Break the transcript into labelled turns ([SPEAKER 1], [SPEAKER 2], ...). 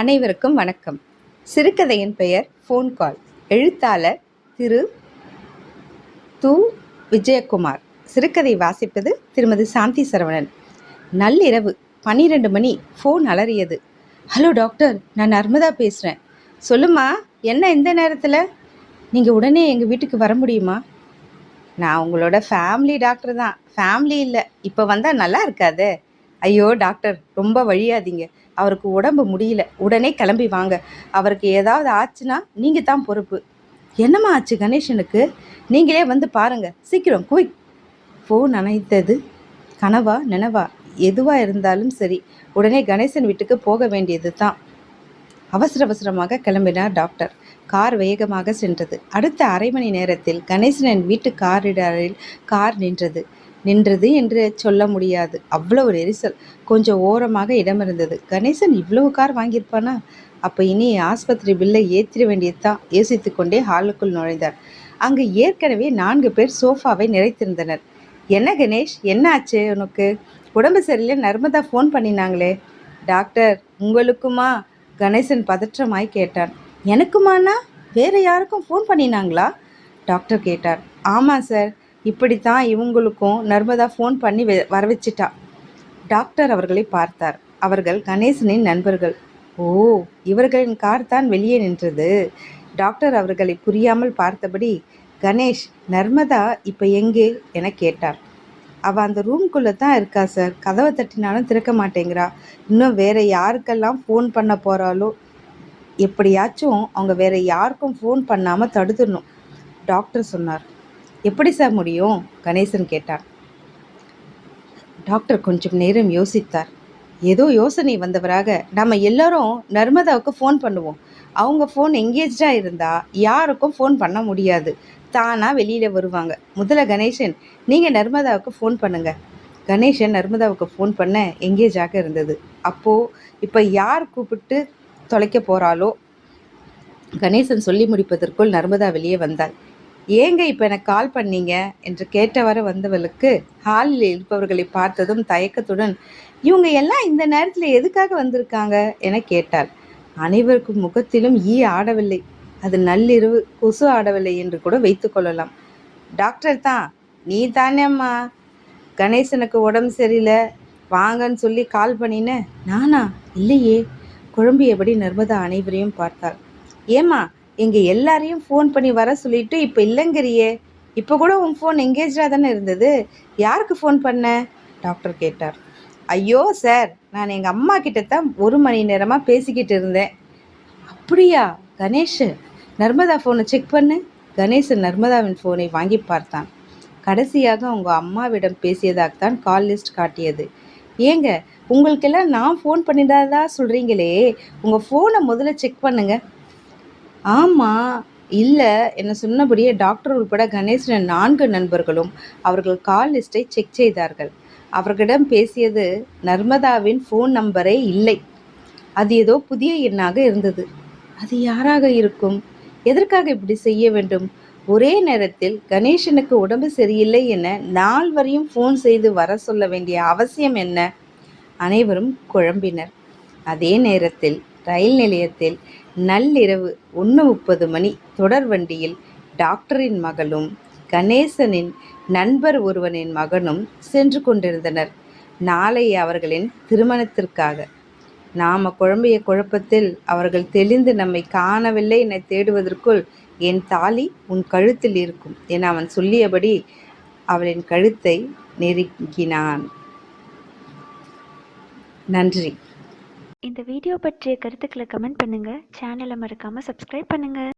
[SPEAKER 1] அனைவருக்கும் வணக்கம். சிறுகதையின் பெயர் ஃபோன் கால் எழுத்தாளர் திரு து விஜயகுமார். சிறுகதை வாசிப்பது திருமதி சாந்தி சரவணன். நள்ளிரவு பன்னிரெண்டு மணி ஃபோன் அலறியது. Hello doctor. நான் நர்மதா பேசுகிறேன் சொல்லுமா என்ன இந்த நேரத்தில்? நீங்கள் உடனே எங்கள் வீட்டுக்கு வர முடியுமா? நான் உங்களோட ஃபேமிலி டாக்டர் தான். ஃபேமிலி இல்லை. இப்போ வந்தால் நல்லா இருக்காது. ஐயோ டாக்டர். ரொம்ப வழியாதீங்க. அவருக்கு உடம்பு முடியல. உடனே கிளம்பி வாங்க. அவருக்கு ஏதாவது ஆச்சுன்னா நீங்கள் தான் பொறுப்பு. என்னம்மா ஆச்சு கணேசனுக்கு நீங்களே வந்து பாருங்க. சீக்கிரம் குயிக். ஃபோன் அணைத்தது. கனவா நினவா எதுவாக இருந்தாலும் சரி உடனே கணேசன் வீட்டுக்கு போக வேண்டியது தான். அவசர அவசரமாக கிளம்பினார் டாக்டர். கார் வேகமாக சென்றது. அடுத்த அரை மணி நேரத்தில் கணேசனின் வீட்டு காரிடாரில் கார் நின்றது. நின்றது என்று சொல்ல முடியாது. அவ்வளவு நெரிசல். கொஞ்சம் ஓரமாக இடம் இருந்தது. கணேசன் இவ்வளவு கார் வாங்கியிருப்பானா? அப்போ இனி ஆஸ்பத்திரி பில்லை ஏற்றிட வேண்டியதுதான். யோசித்து கொண்டே ஹாலுக்குள் நுழைந்தார். அங்கு ஏற்கனவே நான்கு பேர் சோஃபாவை நிறைத்திருந்தனர். என்ன கணேஷ்? என்ன ஆச்சு உனக்கு? உடம்பு சரியில்லை. நர்மதா ஃபோன் பண்ணினாங்களே. டாக்டர் உங்களுக்குமா? கணேசன் பதற்றமாய் கேட்டான். எனக்குமானா வேறு யாருக்கும் ஃபோன் பண்ணினாங்களா? டாக்டர் கேட்டார். ஆமாம் சார் இப்படித்தான் இவங்களுக்கும் நர்மதா ஃபோன் பண்ணி வர வச்சிட்டா டாக்டர் அவர்களை பார்த்தார். அவர்கள் கணேசனின் நண்பர்கள். ஓ இவர்களின் கார் தான் வெளியே நின்றது. டாக்டர் அவர்களை புரியாமல் பார்த்தபடி கணேஷ் நர்மதா இப்போ எங்கே? என கேட்டார். அவள் அந்த ரூம்குள்ளே தான் இருக்கா சார் கதவை தட்டினாலும் திறக்க மாட்டேங்கிறா. இன்னும் வேற யாருக்கெல்லாம் ஃபோன் பண்ண போகிறாளோ எப்படியாச்சும் அவங்க வேற யாருக்கும் ஃபோன் பண்ணாமல் தடுத்துடணும். டாக்டர் சொன்னார். எப்படி சார் முடியும்? கணேசன் கேட்டான் டாக்டர் கொஞ்சம் நேரம் யோசித்தார். ஏதோ யோசனை வந்தவராக நம்ம எல்லாரும் நர்மதாவுக்கு ஃபோன் பண்ணுவோம். அவங்க ஃபோன் எங்கேஜாக இருந்தால் யாருக்கும் ஃபோன் பண்ண முடியாது. தானாக வெளியில் வருவாங்க. முதல்ல கணேசன் நீங்கள் நர்மதாவுக்கு ஃபோன் பண்ணுங்கள் கணேசன் நர்மதாவுக்கு ஃபோன் பண்ண எங்கேஜாக இருந்தது. அப்போது இப்போ யார் கூப்பிட்டு தொலைக்க போகிறாளோ கணேசன் சொல்லி முடிப்பதற்குள் நர்மதா வெளியே வந்தாள். ஏங்க இப்போ எனக்கு கால் பண்ணீங்க? என்று கேட்டவாறு வந்தவளுக்கு ஹாலில் இருப்பவர்களை பார்த்ததும் தயக்கத்துடன் இவங்க எல்லாம் இந்த நேரத்தில் எதுக்காக வந்திருக்காங்க? என கேட்டாள். அனைவருக்கும் முகத்திலும் ஈ ஆடவில்லை. அது நள்ளிரவு கொசு ஆடவில்லை என்று கூட வைத்துக்கொள்ளலாம் டாக்டர் தான். நீ தானேம்மா கணேசனுக்கு உடம்பு சரியில்லை. வாங்கன்னு சொல்லி கால் பண்ணினேன் நானா? இல்லையே. குழம்பியபடி நர்மதா அனைவரையும் பார்த்தாள். ஏம்மா? எங்கள் எல்லாரையும் ஃபோன் பண்ணி வர சொல்லிட்டு இப்போ இல்லைங்கிறியே. இப்போ கூட உன் ஃபோன் எங்கேஜாக தானே இருந்தது. யாருக்கு ஃபோன் பண்ண? டாக்டர் கேட்டார். ஐயோ சார் நான் எங்கள் அம்மா கிட்ட தான் ஒரு மணி நேரமாக பேசிக்கிட்டு இருந்தேன். அப்படியா கணேஷ்? நர்மதா ஃபோனை செக் பண்ணு. கணேசன் நர்மதாவின் ஃபோனை வாங்கி பார்த்தான். கடைசியாக உங்கள் அம்மாவிடம் பேசியதாகத்தான் கால் லிஸ்ட் காட்டியது. ஏங்க உங்களுக்கெல்லாம் நான் ஃபோன் பண்ணிடாதா சொல்கிறீங்களே உங்கள் ஃபோனை முதல்ல செக் பண்ணுங்கள் ஆமாம் இல்லை என்ன சொன்னபடியே டாக்டர் உட்பட கணேசனின் நான்கு நண்பர்களும் அவர்கள் கால் லிஸ்ட்டை செக் செய்தார்கள். அவர்களிடம் பேசியது நர்மதாவின் ஃபோன் நம்பரே இல்லை. அது ஏதோ புதிய எண்ணாக இருந்தது. அது யாராக இருக்கும்? எதற்காக இப்படி செய்ய வேண்டும்? ஒரே நேரத்தில் கணேசனுக்கு உடம்பு சரியில்லை என நால்வரையும் ஃபோன் செய்து வர சொல்ல வேண்டிய அவசியம் என்ன? அனைவரும் குழம்பினர். அதே நேரத்தில் ரயில் நிலையத்தில் நள்ளிரவு ஒன்று முப்பது மணி தொடர் வண்டியில் டாக்டரின் மகளும் கணேசனின் நண்பர் ஒருவனின் மகனும் சென்று கொண்டிருந்தனர். நாளை அவர்களின் திருமணத்திற்காக. நாம குழம்பிய குழப்பத்தில் அவர்கள் தெளிந்து நம்மை காணவில்லை என தேடுவதற்குள் என் தாலி உன் கழுத்தில் இருக்கும் என அவன் சொல்லியபடி அவளின் கழுத்தை நெருங்கினான் நன்றி.
[SPEAKER 2] இந்த வீடியோ பற்றிய கருத்துக்களை கமெண்ட் பண்ணுங்கள் சேனலை மறக்காமல் சப்ஸ்கிரைப் பண்ணுங்கள்